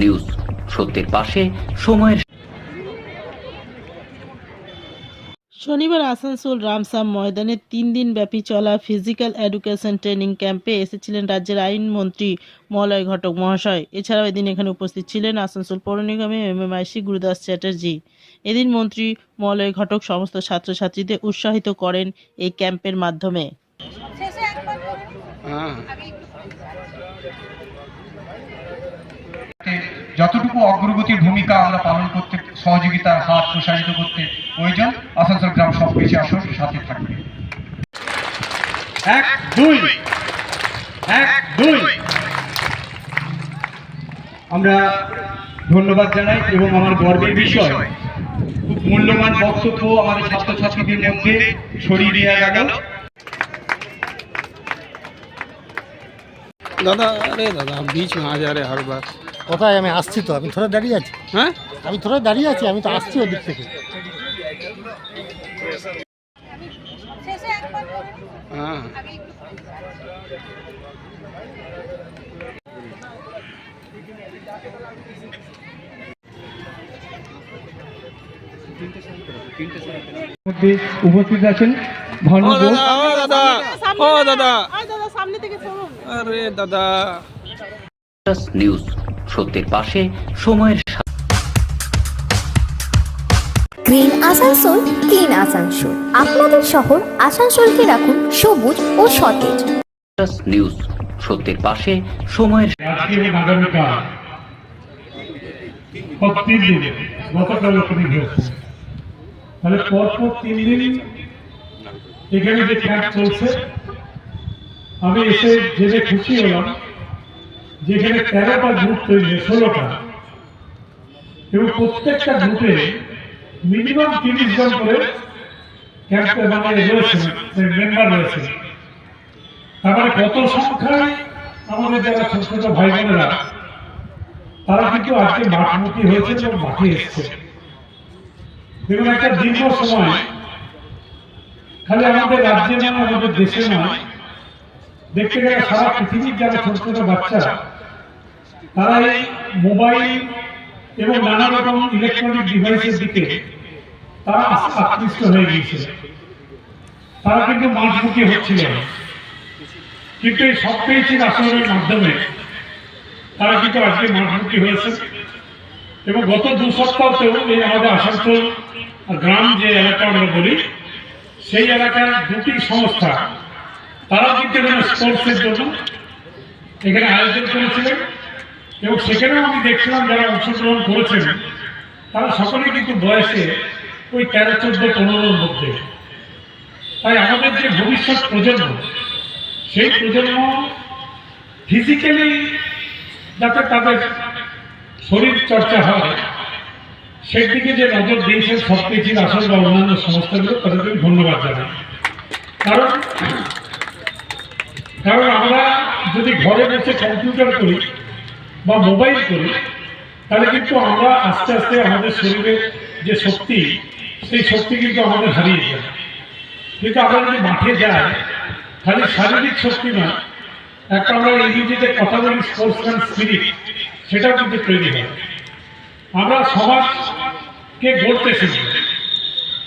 News. সত্যের পাশে সময়ের শনিবার আসানসোল রামসাম ময়দানে তিন দিন ব্যাপী চলা ফিজিক্যাল এডুকেশন ট্রেনিং ক্যাম্পে এসেছিলেন রাজ্যের আইনমন্ত্রী মলয় ঘটক মহাশয়। এছাড়াও এদিন এখানে উপস্থিত ছিলেন আসানসোল পৌর নিগমের এমএমআইসি গুরুদাস চ্যাটার্জি। এদিন মন্ত্রী মলয় ঘটক সমস্ত ছাত্রছাত্রীদের উৎসাহিত করেন এই ক্যাম্পের মাধ্যমে। যতটুকু অগ্রগতির ভূমিকা আমরা পালন করতে সহযোগিতার হাত প্রসারিত করতে প্রয়োজন আসানসোল গ্রাম সব কিছু আসর সাথে থাকবে এক দুই এক দুই আমরা ধন্যবাদ জানাই এবং আমার গর্বের বিষয় খুব মূল্যবান বক্তব্য আমাদের ছাত্রছাত্রীদের মধ্যে ছড়িয়ে দেওয়া গেল दादा अरे दादा बीच में आ जा रहे हर बार কোথায় আমি আসছি তো? আমি ধরে দাঁড়িয়ে আছি। হ্যাঁ? আমি ধরে দাঁড়িয়ে আছি আমি তো আসছি ওদিক থেকে। হ্যাঁ উপস্থিত আছেন দাদা সামনে দাদা ও দাদা। আরে দাদা। নিউজ সত্যের পাশে সময়ের গ্রিন আসানসোল ক্লিন আসানসোল। আপনাদের শহর আসানসোলকে রাখুন সবুজ ও সতেজ। নিউজ সত্যের পাশে সময়ের দিন গতকাল তাহলে পরপর তিন দিন এখানে যে ক্যাম্প চলছে আমি এসে জেনে খুশি হলাম যেখানে তেরোটা গ্রুপ তৈরি, ষোলোটা। এবং প্রত্যেকটা গ্রুপে মিনিমাম তিরিশ জন করে ক্যাম্পে মানে রয়েছে মেম্বার রয়েছে। তার মানে কত সংখ্যায় আমাদের যারা ছোট ছোট ভাই বোনেরা তারা কিন্তু আজকে মাঠমুখী হয়েছে এবং মাঠে এসছে। দেখুন, একটা দীর্ঘ সময় খালি আমাদের রাজ্যে নয়, আমাদের দেশে নয়। দেখতে গেলে সারা পৃথিবীর যারা ছোট ছোট বাচ্চারা তারা এই মোবাইল এবং নানা রকম ইলেকট্রনিক ডিভাইসের দিকে তারা আকৃষ্ট হয়ে গিয়েছে। তারা কিন্তু মাঠমুখী হচ্ছিল। না। কিন্তু এই সব পেয়েছি আচরণের মাধ্যমে তারা কিন্তু আজকে মাঠমুখী হয়েছে। এবং গত দু সপ্তাহতেও এই আমাদের আসানসোল গ্রাম যে এলাকা আমরা বলি, সেই এলাকার দুটি সংস্থা তারা কিন্তু এখানে স্পোর্টসের জন্য এখানে আয়োজন করেছিলেন। এবং সেখানেও আমি দেখছিলাম যারা অংশগ্রহণ করেছেন, তারা সকলে কিন্তু বয়সে ওই তেরো, চোদ্দ, পনেরোর মধ্যে। তাই আমাদের যে ভবিষ্যৎ প্রজন্ম, সেই প্রজন্ম ফিজিক্যালি যাতে তাদের শরীর চর্চা হয়, সেই দিকে যে নজর দিয়েছেন সবকিছুর আসল বা অন্যান্য সংস্থাগুলো তাদেরকে ধন্যবাদ জানাই। কারণ কারণ আমরা যদি ঘরে বসে কম্পিউটার করি বা মোবাইল করি, তাহলে কিন্তু আমরা আস্তে আস্তে আমাদের শরীরের যে শক্তি, সেই শক্তি কিন্তু আমাদের হারিয়ে যায়। কিন্তু আমরা যদি মাঠে যাই খালি শারীরিক শক্তি নয় একটা আমরা ইংরেজিতে কথা বলি স্পোর্টসম্যান স্পিরিট সেটাও কিন্তু তৈরি হয়। আমরা সমাজকে গড়তে শিখব,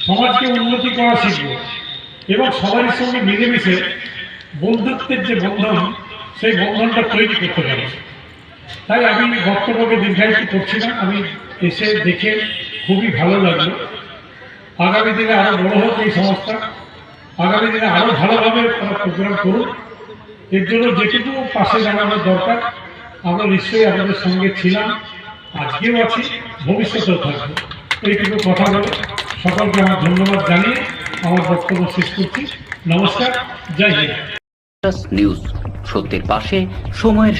সমাজকে উন্নতি করা শিখব, এবং সবারই সঙ্গে মিলেমিশে বন্ধুত্বের যে বন্ধন, সেই বন্ধনটা তৈরি করতে পারি তাই আমি বক্তব্যকে দীর্ঘায়িত করছি না। আমি এসে দেখে খুবই ভালো লাগল। আগামী দিনে আরও বড় হোক এই সংস্থা। আগামী দিনে আরও ভালোভাবে প্রোগ্রাম করুন এর জন্য যেটুকু পাশে জানানোর দরকার, আমরা নিশ্চয়ই আপনাদের সঙ্গে ছিলাম, আজকেও আছি, ভবিষ্যতেও থাকব। এইটুকু কথা বলে সকলকে আমার ধন্যবাদ জানিয়ে আমার বক্তব্য শেষ করছি। নমস্কার, জয় হিন্দ। নিউজ সত্যের পাশে, সময়ের